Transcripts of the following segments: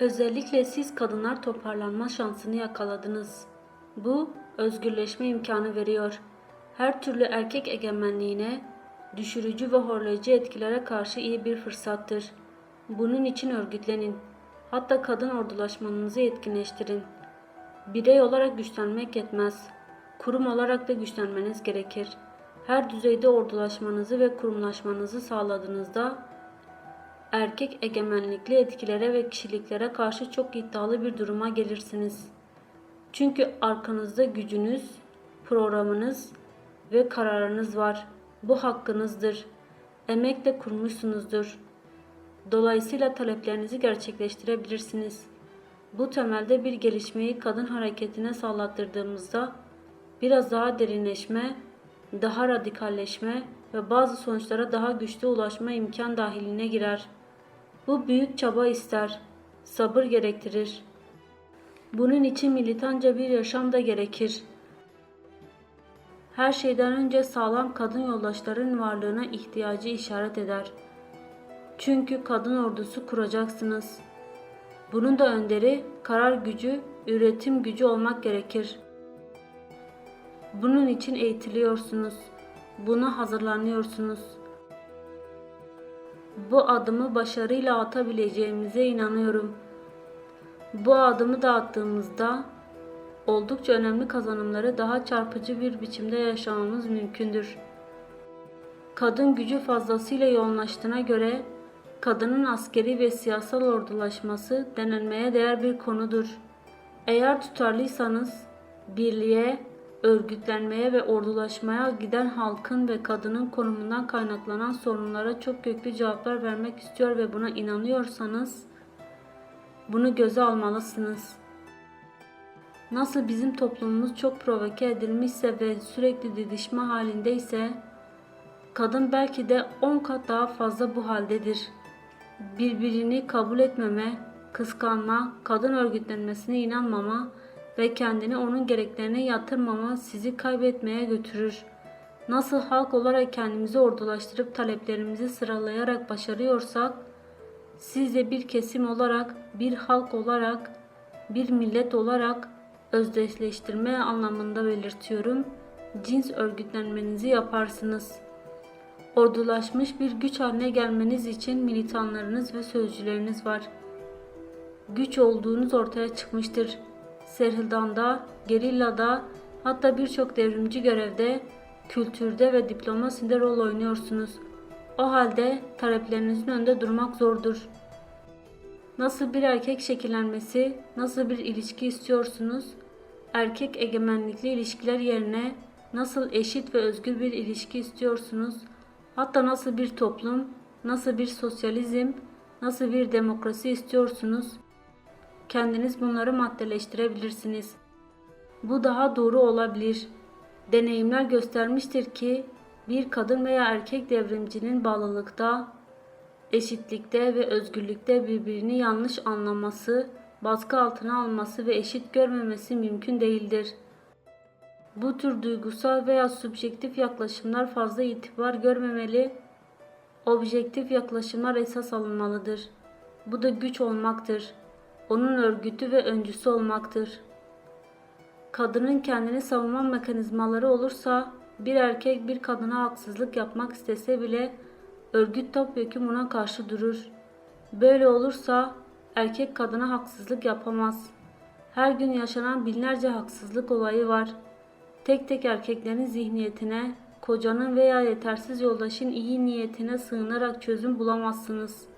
Özellikle siz kadınlar toparlanma şansını yakaladınız. Bu özgürleşme imkanı veriyor. Her türlü erkek egemenliğine, düşürücü ve horlayıcı etkilere karşı iyi bir fırsattır. Bunun için örgütlenin. Hatta kadın ordulaşmanızı etkinleştirin. Birey olarak güçlenmek yetmez. Kurum olarak da güçlenmeniz gerekir. Her düzeyde ordulaşmanızı ve kurumlaşmanızı sağladığınızda erkek egemenlikli etkilere ve kişiliklere karşı çok iddialı bir duruma gelirsiniz. Çünkü arkanızda gücünüz, programınız ve kararınız var. Bu hakkınızdır. Emekle kurmuşsunuzdur. Dolayısıyla taleplerinizi gerçekleştirebilirsiniz. Bu temelde bir gelişmeyi kadın hareketine sağlattırdığımızda biraz daha derinleşme, daha radikalleşme ve bazı sonuçlara daha güçlü ulaşma imkan dahiline girer. Bu büyük çaba ister, sabır gerektirir. Bunun için militanca bir yaşam da gerekir. Her şeyden önce sağlam kadın yoldaşların varlığına ihtiyacı işaret eder. Çünkü kadın ordusu kuracaksınız. Bunun da önderi karar gücü, üretim gücü olmak gerekir. Bunun için eğitiliyorsunuz. Buna hazırlanıyorsunuz. Bu adımı başarıyla atabileceğimize inanıyorum. Bu adımı da attığımızda oldukça önemli kazanımları daha çarpıcı bir biçimde yaşamamız mümkündür. Kadın gücü fazlasıyla yoğunlaştığına göre kadının askeri ve siyasal ordulaşması denenmeye değer bir konudur. Eğer tutarlıysanız birliğe, örgütlenmeye ve ordulaşmaya giden halkın ve kadının konumundan kaynaklanan sorunlara çok köklü cevaplar vermek istiyor ve buna inanıyorsanız bunu göze almalısınız. Nasıl bizim toplumumuz çok provoke edilmişse ve sürekli didişme halindeyse kadın belki de 10 kat daha fazla bu haldedir. Birbirini kabul etmeme, kıskanma, kadın örgütlenmesine inanmama ve kendini onun gereklerine yatırmama sizi kaybetmeye götürür. Nasıl halk olarak kendimizi ordulaştırıp taleplerimizi sıralayarak başarıyorsak, siz de bir kesim olarak, bir halk olarak, bir millet olarak özdeşleştirme anlamında belirtiyorum. Cins örgütlenmenizi yaparsınız. Ordulaşmış bir güç haline gelmeniz için militanlarınız ve sözcüleriniz var. Güç olduğunuz ortaya çıkmıştır. Serhildan'da, gerillada, hatta birçok devrimci görevde, kültürde ve diplomaside rol oynuyorsunuz. O halde taleplerinizin önünde durmak zordur. Nasıl bir erkek şekillenmesi, nasıl bir ilişki istiyorsunuz? Erkek egemenlikli ilişkiler yerine nasıl eşit ve özgür bir ilişki istiyorsunuz? Hatta nasıl bir toplum, nasıl bir sosyalizm, nasıl bir demokrasi istiyorsunuz? Kendiniz bunları maddeleştirebilirsiniz. Bu daha doğru olabilir. Deneyimler göstermiştir ki bir kadın veya erkek devrimcinin bağlılıkta, eşitlikte ve özgürlükte birbirini yanlış anlaması, baskı altına alması ve eşit görmemesi mümkün değildir. Bu tür duygusal veya subjektif yaklaşımlar fazla itibar görmemeli, objektif yaklaşımlar esas alınmalıdır. Bu da güç olmaktır. Onun örgütü ve öncüsü olmaktır. Kadının kendini savunma mekanizmaları olursa bir erkek bir kadına haksızlık yapmak istese bile örgüt topyekun buna karşı durur. Böyle olursa erkek kadına haksızlık yapamaz. Her gün yaşanan binlerce haksızlık olayı var. Tek tek erkeklerin zihniyetine, kocanın veya yetersiz yoldaşın iyi niyetine sığınarak çözüm bulamazsınız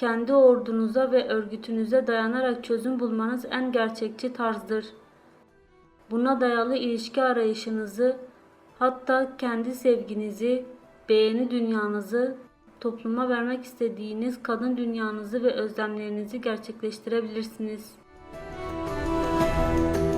kendi ordunuza ve örgütünüze dayanarak çözüm bulmanız en gerçekçi tarzdır. Buna dayalı ilişki arayışınızı, hatta kendi sevginizi, beğeni dünyanızı, topluma vermek istediğiniz kadın dünyanızı ve özlemlerinizi gerçekleştirebilirsiniz. Müzik